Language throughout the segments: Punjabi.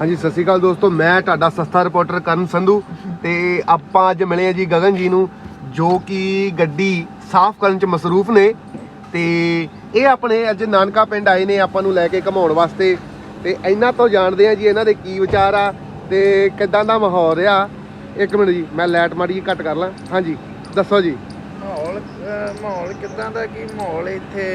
ਹਾਂਜੀ ਸਤਿ ਸ਼੍ਰੀ ਅਕਾਲ ਦੋਸਤੋ ਮੈਂ ਤੁਹਾਡਾ ਸਸਤਾ ਰਿਪੋਰਟਰ ਕਰਨ ਸੰਧੂ ਤੇ ਆਪਾਂ ਅੱਜ ਮਿਲੇ ਆ ਜੀ ਗਗਨ ਜੀ ਨੂੰ ਜੋ ਕਿ ਗੱਡੀ ਸਾਫ਼ ਕਰਨ ਚ ਮਸਰੂਫ ਨੇ ਤੇ ਇਹ ਆਪਣੇ ਅੱਜ ਨਾਨਕਾ ਪਿੰਡ ਆਏ ਨੇ ਆਪਾਂ ਨੂੰ ਲੈ ਕੇ ਘਮਾਉਣ ਵਾਸਤੇ ਤੇ ਇਹਨਾਂ ਤੋਂ ਜਾਣਦੇ ਆ ਜੀ ਇਹਨਾਂ ਦੇ ਕੀ ਵਿਚਾਰ ਆ ਤੇ ਕਿੱਦਾਂ ਦਾ ਮਾਹੌਲ ਰਿਹਾ ਇੱਕ ਮਿੰਟ ਜੀ ਮੈਂ ਲਾਈਟ ਮਾੜੀ ਘੱਟ ਕਰ ਲਾਂ। ਹਾਂਜੀ ਦੱਸੋ ਜੀ। ਮਾਹੌਲ ਮਾਹੌਲ ਕਿਦਾਂ ਦਾ ਕੀ ਮਾਹੌਲ ਇੱਥੇ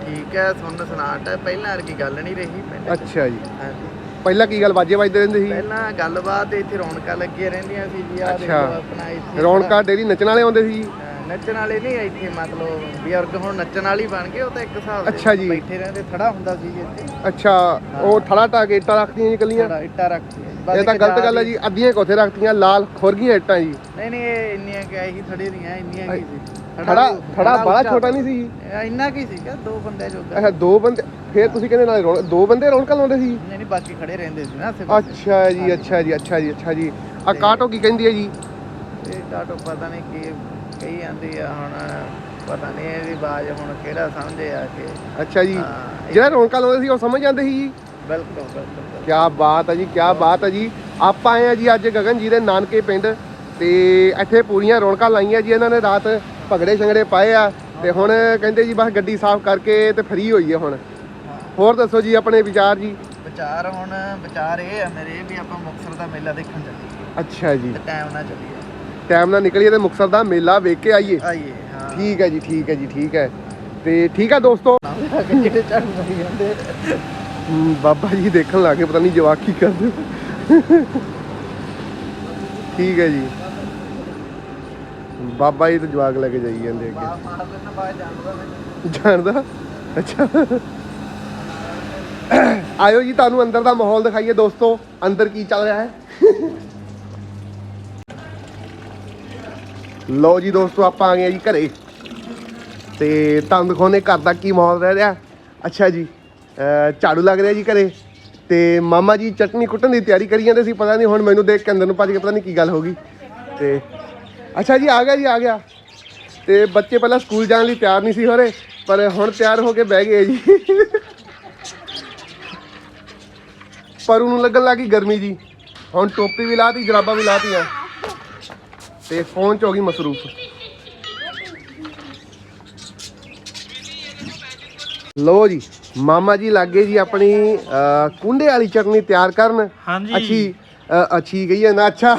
ਠੀਕ ਹੈ ਸੁਣਨ ਸੁਨਾਟ ਹੈ? ਪਹਿਲਾਂ ਵਰਗੀ ਗੱਲ ਨਹੀਂ ਰਹੀ। ਅੱਛਾ ਜੀ। ਹਾਂਜੀ। ਪਹਿਲਾਂ ਕੀ ਗੱਲ ਬਾਜੇ ਵੱਜਦੇ ਰਹਿੰਦੇ ਸੀ? ਪਹਿਲਾਂ ਗੱਲਬਾਤ ਇੱਥੇ ਰੌਣਕਾਂ ਲੱਗੀਆਂ ਰਹਿੰਦੀਆਂ ਸੀ ਜੀ ਆ ਅੱਛਾ। ਆਪਣਾ ਇੱਥੇ ਰੌਣਕਾਂ ਡੇਲੀ ਨੱਚਣ ਵਾਲੇ ਆਉਂਦੇ ਸੀ ਅਹ ਨੱਚਣ ਵਾਲੇ ਨਹੀਂ ਇੱਥੇ ਮਤਲਬ ਬਜ਼ੁਰਗ ਹੁਣ ਨੱਚਣ ਵਾਲੇ ਬਣ ਗਏ ਉਹ ਤਾਂ ਇੱਕ ਹਿਸਾਬ ਦੇ ਅੱਛਾ ਜੀ। ਬੈਠੇ ਰਹਿੰਦੇ ਥੜਾ ਹੁੰਦਾ ਸੀ ਜੀ ਇੱਥੇ। ਅੱਛਾ ਉਹ ਠੜਾ ਟਾ ਕੇ ਇੱਟਾਂ ਰੱਖਦੀਆਂ ਜੀ ਕੱਲੀਆਂ ਥੜਾ ਇੱਟਾਂ ਰੱਖੀ ਇਹ ਤਾਂ ਗਲਤ ਗੱਲ ਹੈ ਜੀ ਅੱਧੀਆਂ ਕੋਥੇ ਰੱਖਤੀਆਂ ਲਾਲ ਖੁਰ ਗਈਆਂ ਇੱਟਾਂ ਜੀ। ਨਹੀਂ ਨਹੀਂ ਇਹ ਇੰਨੀਆਂ ਕਿ ਹੀ ਥੜੇ ਦੀਆਂ ਇੰਨੀਆਂ ਕੀ ਸੀ। ਖੜਾ ਵੀ- ਖੜਾ ਬੜਾ ਛੋਟਾ ਨਹੀਂ ਸੀ। ਇਹ ਇੰਨਾ ਕੀ ਸੀਗਾ ਦੋ ਬੰਦੇ ਜੋਗਾ। ਅੱਛਾ ਦੋ ਬੰਦੇ ਫੇਰ ਤੁਸੀਂ ਕਹਿੰਦੇ ਨਾਲੇ ਰੌਣਕ ਦੋ ਬੰਦੇ ਰੌਣਕਾਂ ਲਾਉਂਦੇ ਸੀ? ਨਹੀਂ ਨਹੀਂ ਬਾਕੀ ਖੜੇ ਰਹਿੰਦੇ ਸੀ ਨਾ। ਅੱਛਾ ਜੀ ਅੱਛਾ ਜੀ ਅੱਛਾ ਜੀ ਅੱਛਾ ਜੀ। ਆ ਕਾਟੋ ਕੀ ਕਹਿੰਦੀ ਹੈ ਜੀ? ਇਹ ਡਾਟੋ ਪਤਾ ਨਹੀਂ ਕੀ ਕਹੀ ਜਾਂਦੀ ਆ ਹੁਣ ਪਤਾ ਨਹੀਂ ਇਹਦੀ ਬਾਜ ਹੁਣ ਕਿਹੜਾ ਸਮਝੇ ਆ ਕਿ। ਅੱਛਾ ਜੀ। ਜਿਹੜਾ ਰੌਣਕਾਂ ਲਾਉਂਦੇ ਸੀ ਉਹ ਸਮਝ ਜਾਂਦੇ ਸੀ ਜੀ? ਬਿਲਕੁਲ ਬਿਲਕੁਲ ਕੀ ਬਾਤ ਹੈ ਜੀ ਕੀ ਬਾਤ ਹੈ ਜੀ। ਆਪਾਂ ਆਏ ਆ ਜੀ ਅੱਜ ਗਗਨ ਜੀ ਦੇ ਨਾਨਕੇ ਪਿੰਡ। ਤੇ ਇੱਥੇ ਪੂਰੀਆਂ ਰੌਣਕਾਂ ਲਾਈਆਂ ਜੀ ਇਹਨਾਂ ਨੇ ਰਾਤ ਭਗੜੇ ਛੰਗੜੇ ਪਾਏ ਆ ਤੇ ਹੁਣ ਕਹਿੰਦੇ ਜੀ ਬਸ ਗੱਡੀ ਸਾਫ਼ ਕਰਕੇ ਤੇ ਫ੍ਰੀ ਹੋਈ ਹੈ ਹੁਣ। ਹੋਰ ਦੱਸੋ ਜੀ ਆਪਣੇ ਵਿਚਾਰ ਜੀ? ਵਿਚਾਰ ਹੁਣ ਵਿਚਾਰ ਇਹ ਆ ਮੇਰੇ ਵੀ ਆਪਾਂ ਮੁਕਤਸਰ ਦਾ ਮੇਲਾ ਦੇਖਣ ਚੱਲੀਏ। ਅੱਛਾ ਜੀ। ਟਾਈਮ ਨਾਲ ਚੱਲੀਏ। ਟਾਈਮ ਨਾਲ ਨਿਕਲੀਏ ਤੇ ਮੁਕਤਸਰ ਦਾ ਮੇਲਾ ਵੇਖ ਕੇ ਆਈਏ। ਆਈਏ ਹਾਂ। ਠੀਕ ਹੈ ਜੀ ਠੀਕ ਹੈ ਜੀ ਠੀਕ ਹੈ। ਤੇ ਠੀਕ ਹੈ ਦੋਸਤੋ? ਝੜ ਮਰੀ ਜਾਂਦੇ? ਬਾਬਾ ਜੀ ਦੇਖਣ ਲੱਗੇ ਪਤਾ ਨਹੀਂ ਜਵਾਕ ਕੀ ਕਰਦੇ। ਠੀਕ ਹੈ ਜੀ। ਬਾਬਾ ਜੀ ਤਾਂ ਜਵਾਕ ਲੈ ਕੇ ਜਾਈ ਜਾਂਦੇ ਅੱਗੇ। ਜਾਣਦਾ ਅੱਛਾ। ਆਇਓ ਜੀ ਤੁਹਾਨੂੰ ਅੰਦਰ ਦਾ ਮਾਹੌਲ ਦਿਖਾਈਏ ਦੋਸਤੋ। ਅੰਦਰ ਕੀ ਚੱਲ ਰਿਹਾ ਹੈ? ਲੋ ਜੀ ਦੋਸਤੋ ਆਪਾਂ ਆ ਗਏ ਜੀ ਘਰੇ। ਤੇ ਤੁਹਾਨੂੰ ਦਿਖਾਉਣੇ ਘਰ ਦਾ ਕੀ ਮਾਹੌਲ ਰਹਿ ਰਿਹਾ? ਅੱਛਾ ਜੀ ਝਾੜੂ ਲੱਗ ਰਿਹਾ ਜੀ ਘਰੇ। ਤੇ ਮਾਮਾ ਜੀ ਚਟਨੀ ਕੁੱਟਣ ਦੀ ਤਿਆਰੀ ਕਰੀ ਜਾਂਦੇ ਸੀ ਪਤਾ ਨਹੀਂ ਹੁਣ ਮੈਨੂੰ ਦੇਖ ਕੇ ਅੰਦਰ ਨੂੰ ਭੱਜ ਕੇ ਪਤਾ ਨਹੀਂ ਕੀ ਗੱਲ ਹੋ ਗਈ। ਤੇ ਅੱਛਾ ਜੀ ਆ ਗਿਆ ਜੀ ਆ ਗਿਆ। ਤੇ ਬੱਚੇ ਪਹਿਲਾਂ ਸਕੂਲ ਜਾਣ ਲਈ ਤਿਆਰ ਨਹੀਂ ਸੀ ਹੋ ਰਹੇ ਪਰ ਹੁਣ ਤਿਆਰ ਹੋ ਕੇ ਬਹਿ ਗਏ ਜੀ। ਪਰ ਉਹਨੂੰ ਲੱਗਣ ਲੱਗੀ ਗਰਮੀ ਜੀ। ਹੁਣ ਟੋਪੀ ਵੀ ਲਾਤੀ ਜਰਾਬਾਂ ਵੀ ਲਾਤੀਆਂ। ਤੇ ਫੋਨ ਚ ਹੋ ਗਈ ਮਸਰੂਫ। ਲੋ ਜੀ ਮਾਮਾ ਜੀ ਲੱਗੇ ਜੀ ਆਪਣੀ ਕੁੰਡੇ ਵਾਲੀ ਚਟਨੀ ਤਿਆਰ ਕਰਨ। ਹਾਂਜੀ। ਅੱਛੀ ਅੱਛੀ ਗਈ ਹੈ ਨਾ ਅੱਛਾ।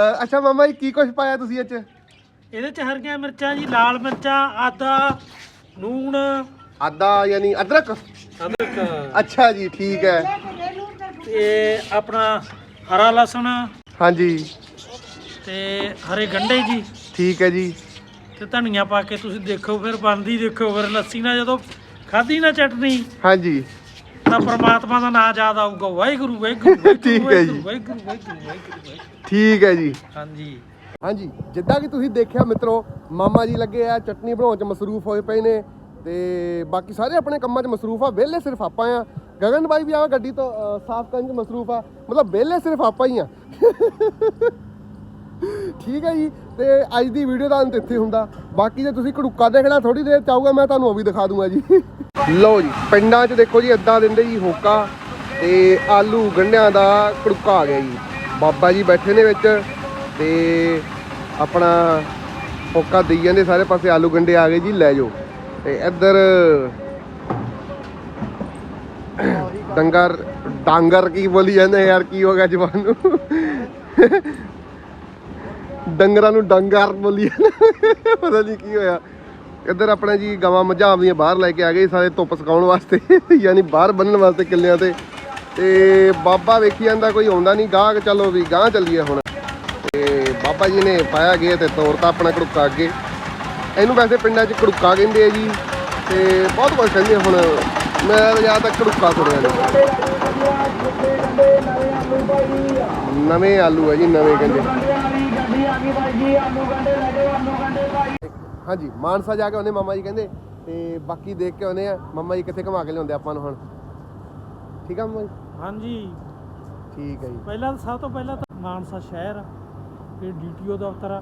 ਅ, ਅੱਛਾ ਮਾਮਾ ਜੀ ਕੀ ਕੁਝ ਪਾਇਆ ਤੁਸੀਂ ਚ? ਇਹਦੇ ਚ ਹਰੀਆਂ ਮਿਰਚਾਂ ਜੀ ਲਾਲ ਮਿਰਚਾਂ ਆਦਾ ਨੂਣ ਆਦਾ ਯਾਨੀ ਅਦਰਕ? ਅਦਰਕ। ਅੱਛਾ ਜੀ ਠੀਕ ਹੈ। ਤੇ ਆਪਣਾ ਹਰਾ ਲਸਣ। ਹਾਂਜੀ। ਤੇ ਹਰੇ ਗੰਢੇ ਜੀ। ਠੀਕ ਹੈ ਜੀ। ਤੇ ਧਨੀਆ ਪਾ ਕੇ ਤੁਸੀਂ ਦੇਖੋ ਫਿਰ ਬਣਦੀ ਦੇਖੋ ਫਿਰ ਲੱਸੀ ਨਾਲ ਜਦੋਂ ਖਾਧੀ ਨਾ ਚਟਨੀ। ਹਾਂਜੀ। ਤਾਂ ਪ੍ਰਮਾਤਮਾ ਦਾ ਨਾਮ ਯਾਦ ਆਊਗਾ। ਵਾਹਿਗੁਰੂ ਵਾਹਿਗੁਰੂ ਵਾਹਿਗੁਰੂ, ਠੀਕ ਹੈ ਜੀ। ਵਾਹਿਗੁਰੂ ਵਾਹਿਗੁਰੂ ਵਾਹਿਗੁਰੂ। ਠੀਕ ਹੈ ਜੀ। ਹਾਂਜੀ। ਹਾਂਜੀ ਜਿੱਦਾਂ ਕਿ ਤੁਸੀਂ ਦੇਖਿਆ ਮਿੱਤਰੋ ਮਾਮਾ ਜੀ ਲੱਗੇ ਆ ਚਟਨੀ ਬਣਾਉਣ ਚ ਮਸਰੂਫ ਹੋਏ ਪਏ ਨੇ ਤੇ ਬਾਕੀ ਸਾਰੇ ਆਪਣੇ ਕੰਮਾਂ 'ਚ ਮਸਰੂਫ ਆ ਵਿਹਲੇ ਸਿਰਫ ਆਪਾਂ ਆ। ਗਗਨ ਬਾਈ ਵੀ ਆ ਗੱਡੀ ਤੋਂ ਅ, ਸਾਫ਼ ਕਰਨ 'ਚ ਮਸਰੂਫ ਆ। ਮਤਲਬ ਵਿਹਲੇ ਸਿਰਫ ਆਪਾਂ ਹੀ ਆ। ਠੀਕ ਹੈ ਜੀ ਤੇ ਅੱਜ ਦੀ ਵੀਡੀਓ ਦਾ ਅੰਤ ਇੱਥੇ ਹੁੰਦਾ। ਬਾਕੀ ਜੇ ਤੁਸੀਂ ਘੜੂਕਾ ਦੇਖਣਾ ਥੋੜੀ ਦੇਰ ਚਾਹੂਗਾ ਮੈਂ ਤੁਹਾਨੂੰ ਉਹ ਵੀ ਦਿਖਾ ਦੂੰਗਾ ਜੀ। ਲਓ ਜੀ, ਪਿੰਡਾਂ 'ਚ ਦੇਖੋ ਜੀ ਇਦਾਂ ਦਿੰਦੇ ਜੀ ਹੋਕਾ ਤੇ ਆਲੂ ਗੰਢਿਆਂ ਦਾ ਘੜੂਕਾ ਆ ਗਿਆ ਜੀ। ਬਾਬਾ ਜੀ ਬੈਠੇ ਨੇ ਵਿੱਚ ਤੇ ਆਪਣਾ ਹੋਕਾ ਦੇਈ ਜਾਂਦੇ ਸਾਰੇ ਪਾਸੇ, ਆਲੂ ਗੰਢੇ ਆ ਗਏ ਜੀ, ਲੈ ਜਾਓ। ਤੇ ਇੱਧਰ ਡੰਗਰ, ਡਾਂਗਰ ਕੀ ਬੋਲੀ ਜਾਂਦੇ ਯਾਰ, ਕੀ ਹੋ ਗਿਆ ਜਵਾਨ ਨੂੰ? ਡੰਗਰਾਂ ਨੂੰ ਡੰਗਰ ਬੋਲੀ ਜਾਂਦੇ ਪਤਾ ਨਹੀਂ ਕੀ ਹੋਇਆ। ਇੱਧਰ ਆਪਣੇ ਜੀ ਗਾਵਾਂ ਮੱਝਾਂ ਆਪਦੀਆਂ ਬਾਹਰ ਲੈ ਕੇ ਆ ਗਏ ਸਾਰੇ ਧੁੱਪ ਸਕਾਉਣ ਵਾਸਤੇ, ਯਾਨੀ ਬਾਹਰ ਬੰਨਣ ਵਾਸਤੇ ਕਿੱਲਿਆਂ ਤੇ। ਤੇ ਬਾਬਾ ਵੇਖੀ ਜਾਂਦਾ, ਕੋਈ ਆਉਂਦਾ ਨਹੀਂ ਗਾਹ ਚਲੋ ਵੀ ਗਾਂ ਚੱਲੀਏ ਹੁਣ। ਤੇ ਬਾਬਾ ਜੀ ਨੇ ਪਾਇਆ ਗਿਆ ਤੇ ਤੋਰਤਾ ਆਪਣਾ ਘੜੁੱਕਾ ਅੱਗੇ। ਇਹਨੂੰ ਵੈਸੇ ਪਿੰਡਾਂ 'ਚ ਘੜੁੱਕਾ ਕਹਿੰਦੇ ਆ ਜੀ। ਤੇ ਬਹੁਤ ਕੁਝ ਕਹਿੰਦੇ ਹੁਣ। ਮੈਂ ਤਾਂ ਜ਼ਿਆਦਾਤਰ ਘੜੁੱਕਾ ਸੁਣਿਆ ਨੇ। ਨਵੇਂ ਆਲੂ ਹੈ ਜੀ, ਨਵੇਂ ਕਹਿੰਦੇ। ਹਾਂਜੀ ਮਾਨਸਾ ਜਾ ਕੇ ਉਹਨੇ ਮਾਮਾ ਜੀ ਕਹਿੰਦੇ ਤੇ ਬਾਕੀ ਦੇਖ ਕੇ ਉਹਨੇ ਆ। ਮਾਮਾ ਜੀ ਕਿੱਥੇ ਘੁਮਾ ਕੇ ਲਿਆਉਂਦੇ ਆਪਾਂ ਨੂੰ ਹੁਣ। ਠੀਕ ਆ ਮਾਮਾ ਜੀ? ਹਾਂਜੀ। ਠੀਕ ਹੈ ਜੀ। ਪਹਿਲਾਂ ਸਭ ਤੋਂ ਪਹਿਲਾਂ ਤਾਂ ਮਾਨਸਾ ਸ਼ਹਿਰ ਆ, ਫਿਰ ਡੀਟੀਓ ਦਫ਼ਤਰ ਆ,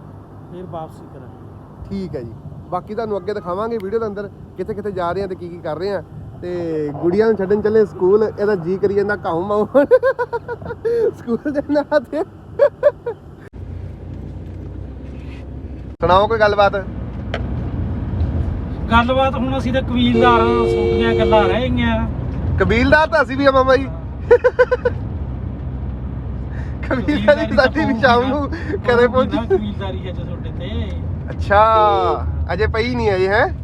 ਫਿਰ ਵਾਪਸੀ ਕਰਾਂਗੇ। ਠੀਕ ਹੈ ਜੀ। ਬਾਕੀ ਤੁਹਾਨੂੰ ਅੱਗੇ ਦਿਖਾਵਾਂਗੇ ਵੀਡੀਓ ਦੇ ਅੰਦਰ ਕਿੱਥੇ ਕਿੱਥੇ ਜਾ ਰਹੇ ਆ ਤੇ ਕੀ ਕੀ ਕਰ ਰਹੇ ਆ। ਤੇ ਗੁੜੀਆਂ ਨੂੰ ਛੱਡਣ ਚੱਲੇ ਸਕੂਲ ਇਹਦਾ ਜੀ ਕਰੀ ਜਾਂਦਾ ਕਾਉ ਮਾਉ। ਸਕੂਲ ਦੇ ਨਾ ਤੇ। ਸੁਣਾਓ ਕੋਈ ਗੱਲਬਾਤ? ਗੱਲਬਾਤ ਹੁਣ ਅਸੀਂ ਤਾਂ ਕਬੀਲਦਾਰਾਂ ਛੋਟੀਆਂ ਗੱਲਾਂ ਰਹਿ ਗਈਆਂ। ਕਬੀਲਦਾਰ ਤਾਂ ਅਸੀਂ ਵੀ ਆ ਮਾਮਾ ਜੀ। ਕਬੀਲਦਾਰੀ ਤਾਂ ਸਾਡੀ ਵੀ ਸ਼ਾਮ ਨੂੰ। ਕਦੇ ਪਹੁੰਚੀ। ਕਬੀਲਦਾਰੀ ਅੱਜ ਤੁਹਾਡੇ ਤੇ। ਅੱਛਾ ਅਜੇ ਪਈ ਨਹੀਂ ਅਜੇ ਹੈ?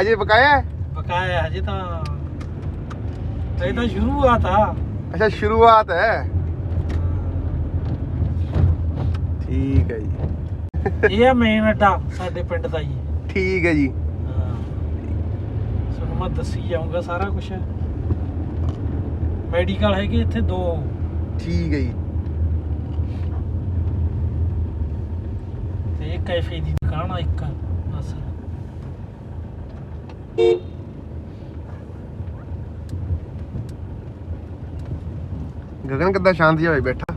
ਅਜੇ ਬਕਾਇਆ ਹੈ? ਬਕਾਇਆ ਹਜੇ ਤਾਂ। ਇਹ ਤਾਂ ਸ਼ੁਰੂਆਤ ਆ। ਅੱਛਾ ਸ਼ੁਰੂਆਤ ਹੈ। ਠੀਕ ਹੈ ਜੀ। ਇਹ ਆ ਮੇਨ ਅੱਡਾ ਸਾਡੇ ਪਿੰਡ ਦਾ ਜੀ। ਠੀਕ ਹੈ ਜੀ। ਹਾਂ। ਮੈਂ ਦੱਸੀ ਜਾਊਂਗਾ ਸਾਰਾ ਕੁਝ ਮੈਡੀਕਲ ਹੈਗੇ ਇੱਥੇ ਦੋ। ਠੀਕ ਹੈ ਜੀ। ਤੇ ਇਹ ਕੈਫੇ ਦੀ ਦੁਕਾਨ ਆ ਇੱਕ। ਬਸ। ਗਗਨ ਕਿੱਦਾਂ ਸ਼ਾਂਤੀ ਹੋਈ ਬੈਠਾ?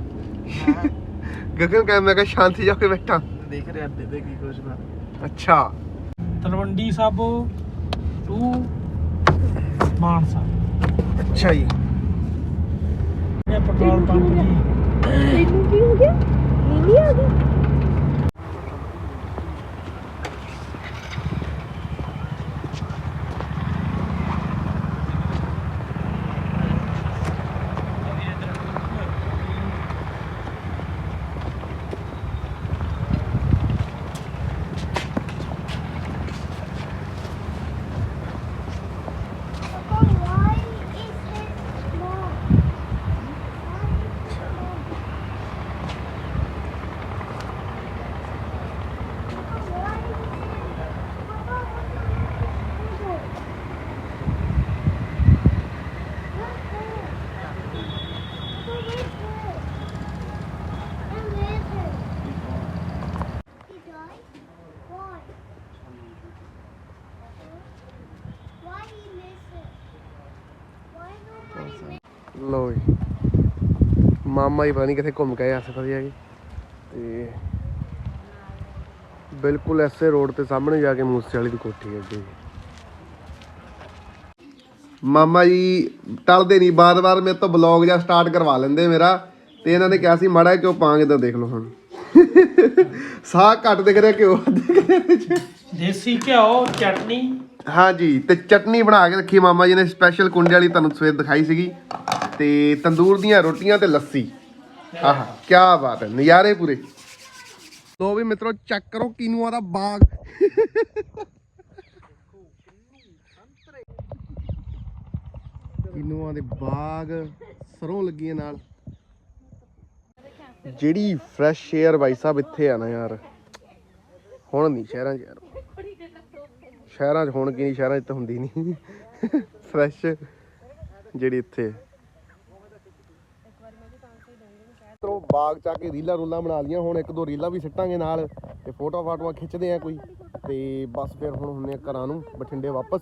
ਗਗਨ ਕਹਿੰਦਾ ਮੈਂ ਕਿਹਾ ਸ਼ਾਂਤੀ ਜਾ ਕੇ ਬੈਠਾ। ਦੇਖ ਰਿਹਾ ਅੱਡੇ ਤੇ ਕੀ ਕੁਛ ਨਾ ਅੱਛਾ। ਤਲਵੰਡੀ ਸਾਬੋ ਟੂ ਮਾਨਸਾ ਅੱਛਾ ਜੀ। ਇਹ ਪੈਟਰੋਲ ਪੰਪ ਜੀ। ਤੈਨੂੰ ਕੀ ਹੋ ਗਿਆ? ਨੀਲੀ ਆ ਗਈ। ਲੋ ਜੀ। ਮਾਮਾ ਹੀ ਪਤਾ ਨਹੀਂ ਕਿੱਥੇ ਘੁੰਮ ਕੇ ਆਸੇ ਪਾਸੇ ਹੈਗੇ। ਤੇ ਬਿਲਕੁਲ ਐਸੇ ਰੋਡ ਤੇ ਸਾਹਮਣੇ ਜਾ ਕੇ ਮੂਸੇ ਵਾਲੀ ਦੀ ਕੋਠੀ ਹੈ ਅੱਗੇ। ਮਾਮਾ ਜੀ, ਟਲਦੇ ਨਹੀਂ, ਬਾਰ-ਬਾਰ ਮੇਰੇ ਤੋਂ ਬਲੌਗ ਜਾਂ ਸਟਾਰਟ ਕਰਵਾ ਲੈਂਦੇ ਮੇਰਾ। ਤੇ ਇਹਨਾਂ ਨੇ ਕਿਹਾ ਸੀ, ਮਾੜਾ ਜਿਹਾ ਕਿਉਂ ਪਾਂਗੇ ਤਾਂ ਦੇਖ ਲਓ ਹੁਣ। ਸਾਹ ਘੱਟ ਦਿਖ ਰਿਹਾ ਕਿਉਂ ਦੇਸੀ ਘਿਓ, ਚਟਨੀ। ਹਾਂਜੀ, ਤੇ ਚਟਨੀ ਬਣਾ ਕੇ ਰੱਖੀ ਮਾਮਾ ਜੀ ਨੇ ਸਪੈਸ਼ਲ ਕੁੰਡੇ ਵਾਲੀ ਤੁਹਾਨੂੰ ਸਵੇਰ ਦਿਖਾਈ ਸੀਗੀ। ਤੇ ਤੰਦੂਰ ਦੀਆਂ ਰੋਟੀਆਂ ਤੇ ਲੱਸੀ। ਆਹ ਕੀ ਬਾਤ ਹੈ, ਨਜ਼ਾਰੇ ਪੂਰੇ। ਲੋ ਵੀ ਮਿੱਤਰੋ ਚੈੱਕ ਕਰੋ ਕੀਨੂਆ ਦਾ ਬਾਗ। ਕੀਨੂਆ ਦੇ ਬਾਗ, ਸਰੋਂ ਲੱਗੀਆਂ ਨਾਲ। ਜਿਹੜੀ ਫਰੈਸ਼ 에ਅਰ ਬਾਈ ਸਾਹਿਬ ਇੱਥੇ ਆ ਨਾ ਯਾਰ, ਹੁਣ ਨਹੀਂ ਸ਼ਹਿਰਾਂ 'ਚ ਯਾਰ। ਸ਼ਹਿਰਾਂ 'ਚ ਹੋਣ ਕੀ ਨਹੀਂ ਸ਼ਹਿਰਾਂ 'ਚ ਤਾਂ ਹੁੰਦੀ ਨਹੀਂ ਫਰੈਸ਼ ਜਿਹੜੀ ਇੱਥੇ। ਤੋਂ ਬਾਗ ਚਾ ਕੇ ਰੀਲਾਂ ਰੂਲਾਂ ਬਣਾ ਲੀਆਂ ਹੁਣ ਇੱਕ ਦੋ ਰੀਲਾਂ ਵੀ ਸਿੱਟਾਂਗੇ ਨਾਲ ਤੇ ਫੋਟੋ ਫਾਟੋਆਂ ਖਿੱਚਦੇ ਆ ਕੋਈ। ਤੇ ਬਸ ਫਿਰ ਹੁਣ ਹੁੰਨੇ ਆ ਘਰਾਂ ਨੂੰ, ਬਠਿੰਡੇ ਵਾਪਸ।